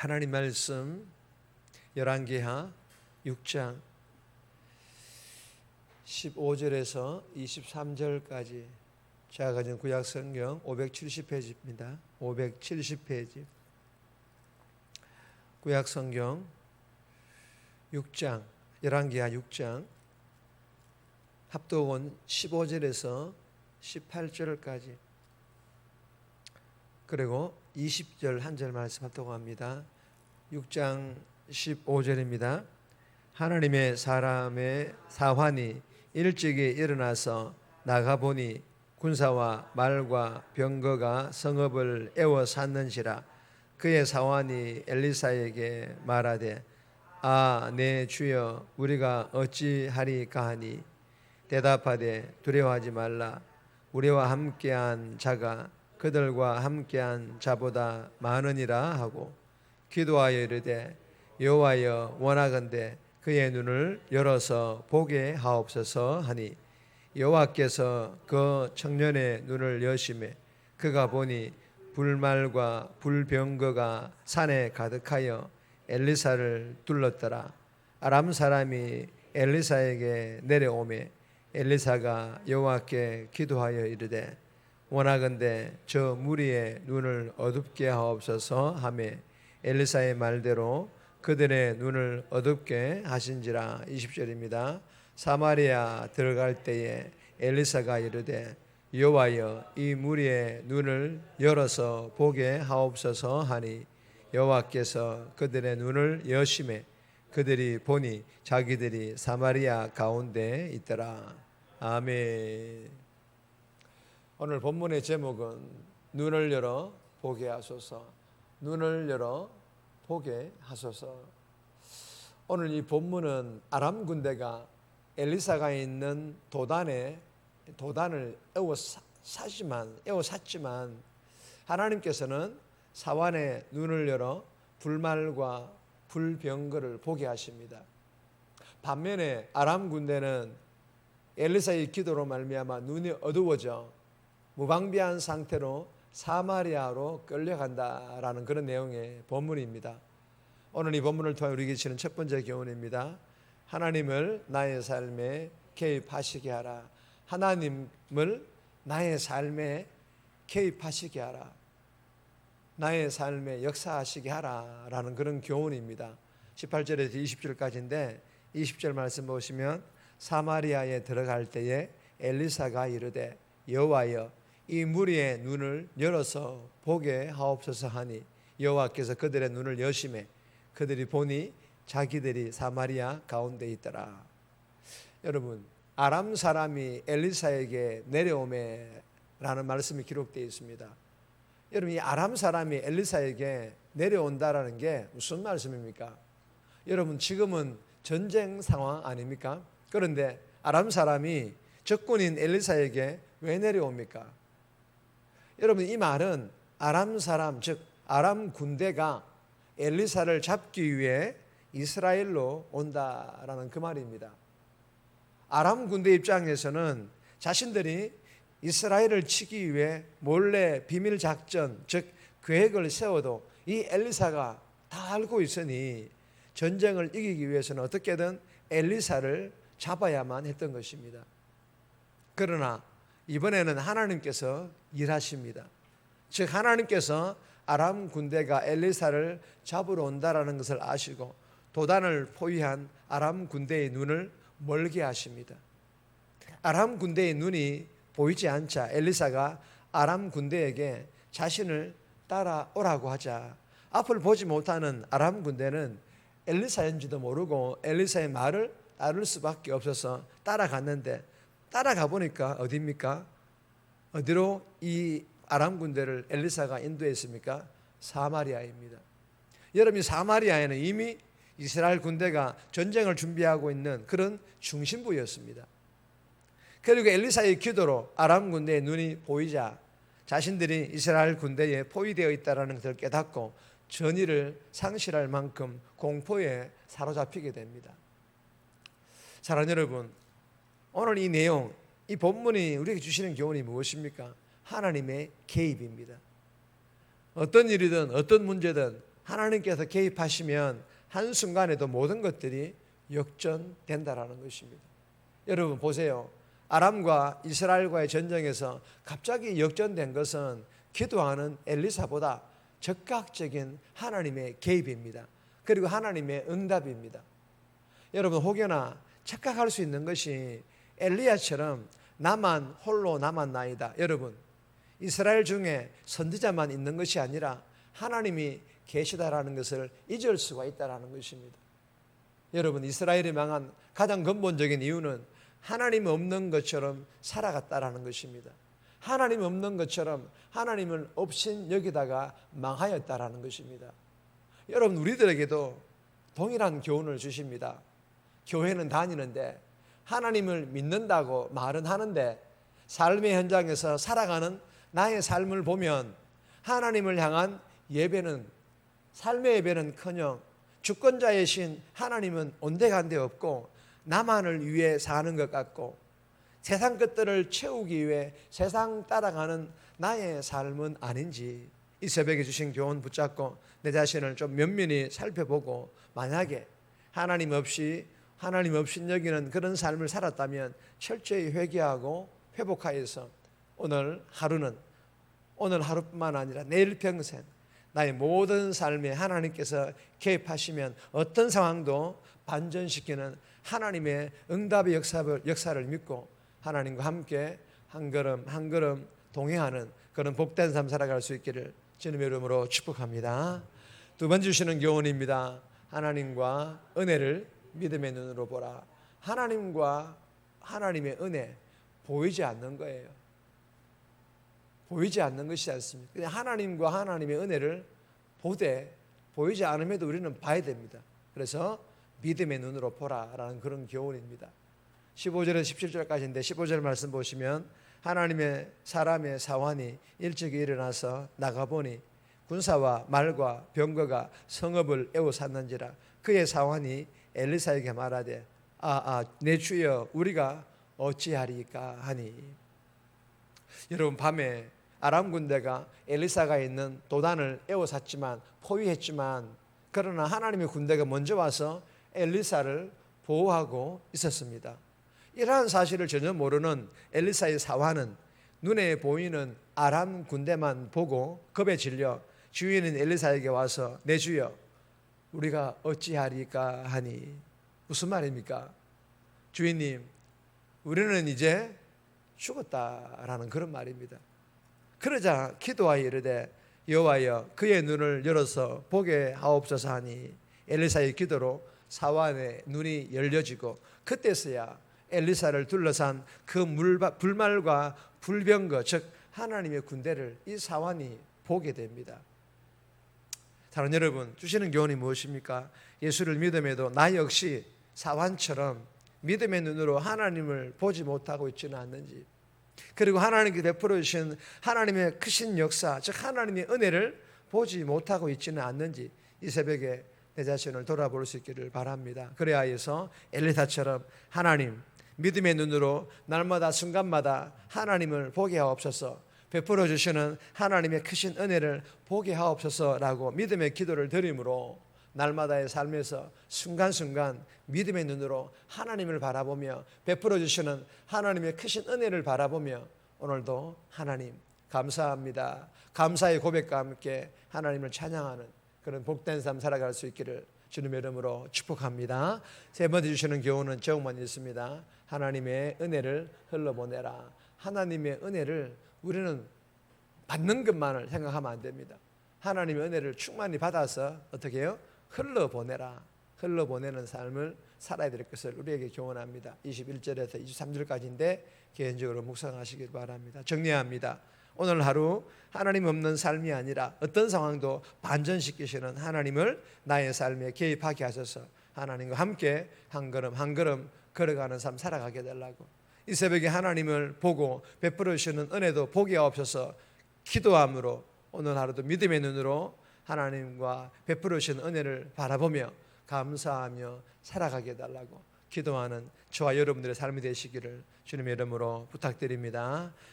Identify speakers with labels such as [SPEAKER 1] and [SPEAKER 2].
[SPEAKER 1] 하나님 말씀 열왕기하 6장 15절에서 23절까지 제가 가진 구약 성경 570페이지입니다. 570페이지. 구약 성경 6장 열왕기하 6장 합독은 15절에서 18절까지 그리고 20절 한 절 말씀 합독합니다. 6장 15절입니다. 하나님의 사람의 사환이 일찍이 일어나서 나가보니 군사와 말과 병거가 성읍을 애워 샀는지라 그의 사환이 엘리사에게 말하되 아 내 주여 우리가 어찌하리까 하니 대답하되 두려워하지 말라 우리와 함께한 자가 그들과 함께한 자보다 많으니라 하고 기도하여 이르되 여호와여 원하건대 그의 눈을 열어서 보게 하옵소서 하니 여호와께서 그 청년의 눈을 여심해 그가 보니 불말과 불병거가 산에 가득하여 엘리사를 둘렀더라. 아람 사람이 엘리사에게 내려오매 엘리사가 여호와께 기도하여 이르되 원하건대 저 무리의 눈을 어둡게 하옵소서 하매 엘리사의 말대로 그들의 눈을 어둡게 하신지라 20절입니다. 사마리아 들어갈 때에 엘리사가 이르되 여호와여 이 무리의 눈을 열어서 보게 하옵소서 하니 여호와께서 그들의 눈을 여심해 그들이 보니 자기들이 사마리아 가운데 있더라. 아멘. 오늘 본문의 제목은 눈을 열어 보게 하소서. 눈을 열어 보게 하소서. 오늘 이 본문은 아람 군대가 엘리사가 있는 도단에 도단을 에워 사지만 에워 샀지만 하나님께서는 사환의 눈을 열어 불말과 불병거를 보게 하십니다. 반면에 아람 군대는 엘리사의 기도로 말미암아 눈이 어두워져 무방비한 상태로 사마리아로 끌려간다라는 그런 내용의 본문입니다. 오늘 이 본문을 통해 우리에게 주는 첫 번째 교훈입니다. 하나님을 나의 삶에 개입하시게 하라. 하나님을 나의 삶에 개입하시게 하라. 나의 삶에 역사하시게 하라라는 그런 교훈입니다. 18절에서 20절까지인데 20절 말씀 보시면 사마리아에 들어갈 때에 엘리사가 이르되 여호와여 이 무리의 눈을 열어서 보게 하옵소서 하니 여호와께서 그들의 눈을 여심해 그들이 보니 자기들이 사마리아 가운데 있더라. 여러분 아람 사람이 엘리사에게 내려오매라는 말씀이 기록되어 있습니다. 여러분 이 아람 사람이 엘리사에게 내려온다라는 게 무슨 말씀입니까? 여러분 지금은 전쟁 상황 아닙니까? 그런데 아람 사람이 적군인 엘리사에게 왜 내려옵니까? 여러분 이 말은 아람 사람 즉 아람 군대가 엘리사를 잡기 위해 이스라엘로 온다라는 그 말입니다. 아람 군대 입장에서는 자신들이 이스라엘을 치기 위해 몰래 비밀 작전 즉 계획을 세워도 이 엘리사가 다 알고 있으니 전쟁을 이기기 위해서는 어떻게든 엘리사를 잡아야만 했던 것입니다. 그러나 이번에는 하나님께서 일하십니다. 즉 하나님께서 아람 군대가 엘리사를 잡으러 온다라는 것을 아시고 도단을 포위한 아람 군대의 눈을 멀게 하십니다. 아람 군대의 눈이 보이지 않자 엘리사가 아람 군대에게 자신을 따라오라고 하자 앞을 보지 못하는 아람 군대는 엘리사인지도 모르고 엘리사의 말을 따를 수밖에 없어서 따라갔는데 따라가 보니까 어디입니까? 어디로 이 아람 군대를 엘리사가 인도했습니까? 사마리아입니다. 여러분 사마리아에는 이미 이스라엘 군대가 전쟁을 준비하고 있는 그런 중심부였습니다. 그리고 엘리사의 기도로 아람 군대의 눈이 보이자 자신들이 이스라엘 군대에 포위되어 있다는 것을 깨닫고 전의를 상실할 만큼 공포에 사로잡히게 됩니다. 사랑하는 여러분, 오늘 이 내용, 이 본문이 우리에게 주시는 교훈이 무엇입니까? 하나님의 개입입니다. 어떤 일이든 어떤 문제든 하나님께서 개입하시면 한순간에도 모든 것들이 역전된다라는 것입니다. 여러분 보세요. 아람과 이스라엘과의 전쟁에서 갑자기 역전된 것은 기도하는 엘리사보다 적극적인 하나님의 개입입니다. 그리고 하나님의 응답입니다. 여러분 혹여나 착각할 수 있는 것이 엘리야처럼 나만 홀로 남았나이다. 여러분 이스라엘 중에 선지자만 있는 것이 아니라 하나님이 계시다라는 것을 잊을 수가 있다라는 것입니다. 여러분 이스라엘이 망한 가장 근본적인 이유는 하나님 없는 것처럼 살아갔다라는 것입니다. 하나님 없는 것처럼 하나님을 없인 여기다가 망하였다라는 것입니다. 여러분 우리들에게도 동일한 교훈을 주십니다. 교회는 다니는데 하나님을 믿는다고 말은 하는데 삶의 현장에서 살아가는 나의 삶을 보면 하나님을 향한 예배는 삶의 예배는 커녕 주권자의 신 하나님은 온데간데 없고 나만을 위해 사는 것 같고 세상 것들을 채우기 위해 세상 따라가는 나의 삶은 아닌지 이 새벽에 주신 교훈 붙잡고 내 자신을 좀 면면히 살펴보고 만약에 하나님 없이 하나님 없이 여기는 그런 삶을 살았다면 철저히 회개하고 회복하여서 오늘 하루는 오늘 하루뿐만 아니라 내일 평생 나의 모든 삶에 하나님께서 개입하시면 어떤 상황도 반전시키는 하나님의 응답의 역사를, 역사를 믿고 하나님과 함께 한 걸음 한 걸음 동행하는 그런 복된 삶 살아갈 수 있기를 주님의 이름으로 축복합니다. 두번 주시는 교훈입니다. 하나님과 은혜를 믿음의 눈으로 보라. 하나님과 하나님의 은혜 보이지 않는 거예요. 보이지 않는 것이지 않습니까? 그냥 하나님과 하나님의 은혜를 보되 보이지 않음에도 우리는 봐야 됩니다. 그래서 믿음의 눈으로 보라라는 그런 교훈입니다. 15절에서 17절까지인데 15절 말씀 보시면 하나님의 사람의 사환이 일찍 일어나서 나가보니 군사와 말과 병거가 성읍을 에워쌌는지라 그의 사환이 엘리사에게 말하되 아아 내 주여 우리가 어찌하리까 하니 여러분 밤에 아람 군대가 엘리사가 있는 도단을 에워쌌지만 포위했지만 그러나 하나님의 군대가 먼저 와서 엘리사를 보호하고 있었습니다. 이러한 사실을 전혀 모르는 엘리사의 사화는 눈에 보이는 아람 군대만 보고 겁에 질려 주인인 엘리사에게 와서 내 주여 우리가 어찌하리까 하니 무슨 말입니까? 주인님 우리는 이제 죽었다라는 그런 말입니다. 그러자 기도하여 이르되 여호와여 그의 눈을 열어서 보게 하옵소서 하니 엘리사의 기도로 사완의 눈이 열려지고 그때서야 엘리사를 둘러싼 그 물바, 불말과 불병거 즉 하나님의 군대를 이 사완이 보게 됩니다. 사랑 여러분 주시는 교훈이 무엇입니까? 예수를 믿음에도 나 역시 사완처럼 믿음의 눈으로 하나님을 보지 못하고 있지는 않는지 그리고 하나님께 베풀어 주신 하나님의 크신 역사, 즉 하나님의 은혜를 보지 못하고 있지는 않는지 이 새벽에 내 자신을 돌아볼 수 있기를 바랍니다. 그래야 해서 엘리사처럼 하나님 믿음의 눈으로 날마다 순간마다 하나님을 보게 하옵소서. 베풀어 주시는 하나님의 크신 은혜를 보게 하옵소서라고 믿음의 기도를 드림으로 날마다의 삶에서 순간순간 믿음의 눈으로 하나님을 바라보며 베풀어 주시는 하나님의 크신 은혜를 바라보며 오늘도 하나님 감사합니다. 감사의 고백과 함께 하나님을 찬양하는 그런 복된 삶 살아갈 수 있기를 주님의 이름으로 축복합니다. 세 번째 주시는 교훈은 제목만 있습니다. 하나님의 은혜를 흘러보내라. 하나님의 은혜를 우리는 받는 것만을 생각하면 안 됩니다. 하나님의 은혜를 충만히 받아서 어떻게 해요? 흘러보내라. 흘러보내는 삶을 살아야 될 것을 우리에게 교훈합니다. 21절에서 23절까지인데 개인적으로 묵상하시길 바랍니다. 정리합니다. 오늘 하루 하나님 없는 삶이 아니라 어떤 상황도 반전시키시는 하나님을 나의 삶에 개입하게 하셔서 하나님과 함께 한 걸음 한 걸음 걸어가는 삶 살아가게 달라고 이 새벽에 하나님을 보고 베풀어 주시는 은혜도 보게 없어서 기도함으로 오늘 하루도 믿음의 눈으로 하나님과 베풀어 주신 은혜를 바라보며 감사하며 살아가게 달라고 기도하는 저와 여러분들의 삶이 되시기를 주님의 이름으로 부탁드립니다.